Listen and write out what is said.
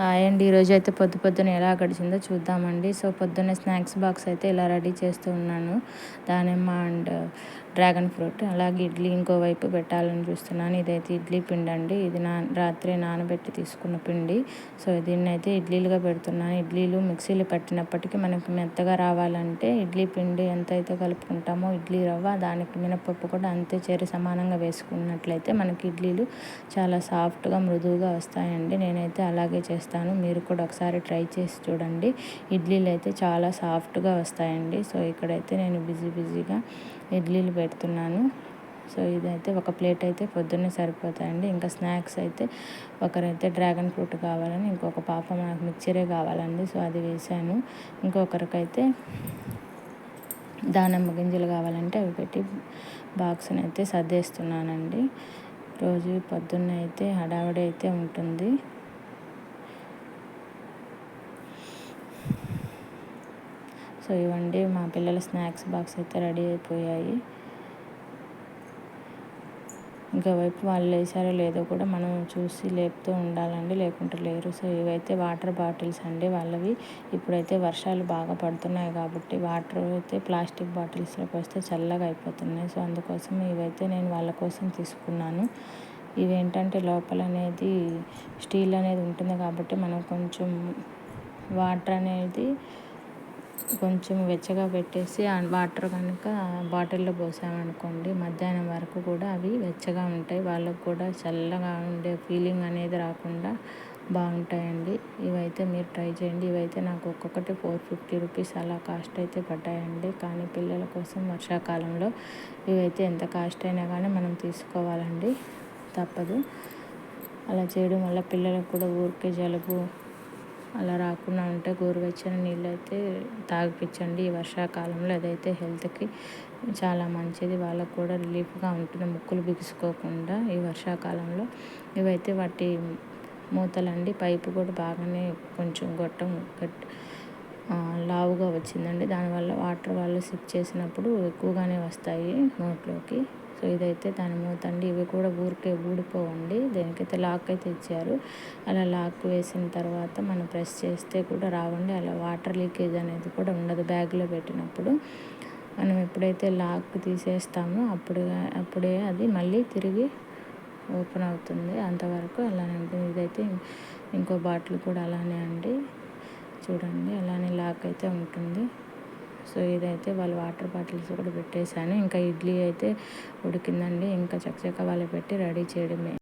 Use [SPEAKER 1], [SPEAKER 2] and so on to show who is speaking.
[SPEAKER 1] Hi అండి. ఈరోజు అయితే పొద్దు పొద్దున ఎలా గడిచిందో చూద్దామండి. సో పొద్దున్నే స్నాక్స్ బాక్స్ అయితే ఇలా రెడీ చేస్తూ ఉన్నాను. దానిమ్మ అండ్ డ్రాగన్ ఫ్రూట్ అలాగే ఇడ్లీ ఇంకోవైపు పెట్టాలని చూస్తున్నాను. ఇదైతే ఇడ్లీ పిండి అండి. ఇది నా రాత్రి నానబెట్టి తీసుకున్న పిండి. సో దీన్ని అయితే ఇడ్లీలుగా పెడుతున్నాను. ఇడ్లీలు మిక్సీలు పెట్టినప్పటికీ మనకి మెత్తగా రావాలంటే ఇడ్లీ పిండి ఎంత అయితే కలుపుకుంటామో ఇడ్లీ రవ్వ దానికి మినపప్పు కూడా అంతే చేరి సమానంగా వేసుకున్నట్లయితే మనకి ఇడ్లీలు చాలా సాఫ్ట్గా మృదువుగా వస్తాయండి. నేనైతే అలాగే చేస్తాను. చేస్తాను. మీరు కూడా ఒకసారి ట్రై చేసి చూడండి. ఇడ్లీలు అయితే చాలా సాఫ్ట్గా వస్తాయండి. సో ఇక్కడైతే నేను బిజీ బిజీగా ఇడ్లీలు పెడుతున్నాను. సో ఇదైతే ఒక ప్లేట్ అయితే పొద్దున్నే సరిపోతాయండి. ఇంకా స్నాక్స్ అయితే ఒకరైతే డ్రాగన్ ఫ్రూట్ కావాలని ఇంకొక పాప మనకు మిక్చరే కావాలండి. సో అది వేసాను. ఇంకొకరికైతే దానిమ్మ గింజలు కావాలంటే అవి పెట్టి బాక్స్ని అయితే సర్దేస్తున్నానండి. రోజు పొద్దున్న అయితే హడావిడి అయితే ఉంటుంది. సో ఇవ్వండి. మా పిల్లల స్నాక్స్ బాక్స్ అయితే రెడీ అయిపోయాయి. ఇంకా వైపు వాళ్ళు లేచారో లేదో కూడా మనం చూసి లేపుతూ ఉండాలండి. లేకుంటే లేరు. సో ఇవైతే వాటర్ బాటిల్స్ అండి వాళ్ళవి. ఇప్పుడైతే వర్షాలు బాగా పడుతున్నాయి కాబట్టి వాటర్ అయితే ప్లాస్టిక్ బాటిల్స్లోకి వస్తే చల్లగా అయిపోతున్నాయి. సో అందుకోసం ఇవైతే నేను వాళ్ళ కోసం తీసుకున్నాను. ఇవేంటంటే లోపల అనేది స్టీల్ అనేది ఉంటుంది కాబట్టి మనం కొంచెం వాటర్ అనేది కొంచెం వెచ్చగా పెట్టేసి ఆ వాటర్ కనుక బాటిల్లో పోసామనుకోండి మధ్యాహ్నం వరకు కూడా అవి వెచ్చగా ఉంటాయి. వాళ్ళకు కూడా చల్లగా ఉండే ఫీలింగ్ అనేది రాకుండా బాగుంటాయండి. ఇవైతే మీరు ట్రై చేయండి. ఇవైతే నాకు ఒక్కొక్కటి ఫోర్ ఫిఫ్టీ రూపీస్ అలా కాస్ట్ అయితే పడ్డాయండి. కానీ పిల్లల కోసం వర్షాకాలంలో ఇవైతే ఎంత కాస్ట్ అయినా కానీ మనం తీసుకోవాలండి. తప్పదు. అలా చేయడం వల్ల పిల్లలకు కూడా ఊరికే జలుబు అలా రాకుండా ఉంటే గోరువెచ్చని నీళ్ళు అయితే తాగిపించండి. ఈ వర్షాకాలంలో అదైతే హెల్త్కి చాలా మంచిది. వాళ్ళకు కూడా రిలీఫ్గా ఉంటుంది. ముక్కులు బిగుసుకోకుండా ఈ వర్షాకాలంలో ఇవైతే వాటి మూతలండి. పైపు కూడా బాగానే కొంచెం గొట్టం గట్టి లావుగా వచ్చిందండి. దానివల్ల వాటర్ వాళ్ళు సిప్ చేసినప్పుడు ఎక్కువగానే వస్తాయి నోట్లోకి. సో ఇదైతే దాని మూతండి ఇవి కూడా ఊరికే ఊడిపోవండి. దేనికైతే లాక్ అయితే ఇచ్చారు. అలా లాక్ వేసిన తర్వాత మనం ప్రెస్ చేస్తే కూడా రావండి. అలా వాటర్ లీకేజ్ అనేది కూడా ఉండదు బ్యాగ్లో పెట్టినప్పుడు. మనం ఎప్పుడైతే లాక్ తీసేస్తామో అప్పుడు అప్పుడే అది మళ్ళీ తిరిగి ఓపెన్ అవుతుంది. అంతవరకు అలానే ఉంటుంది. ఇదైతే ఇంకో బాటిల్ కూడా అలానే అండి. చూడండి అలానే లాక్ అయితే ఉంటుంది. సో ఇదైతే వాళ్ళు వాటర్ బాటిల్స్ కూడా పెట్టేశాను. ఇంకా ఇడ్లీ అయితే ఉడికిందండి. ఇంకా చక్కచక్క వాళ్ళు పెట్టి రెడీ చేయడమే.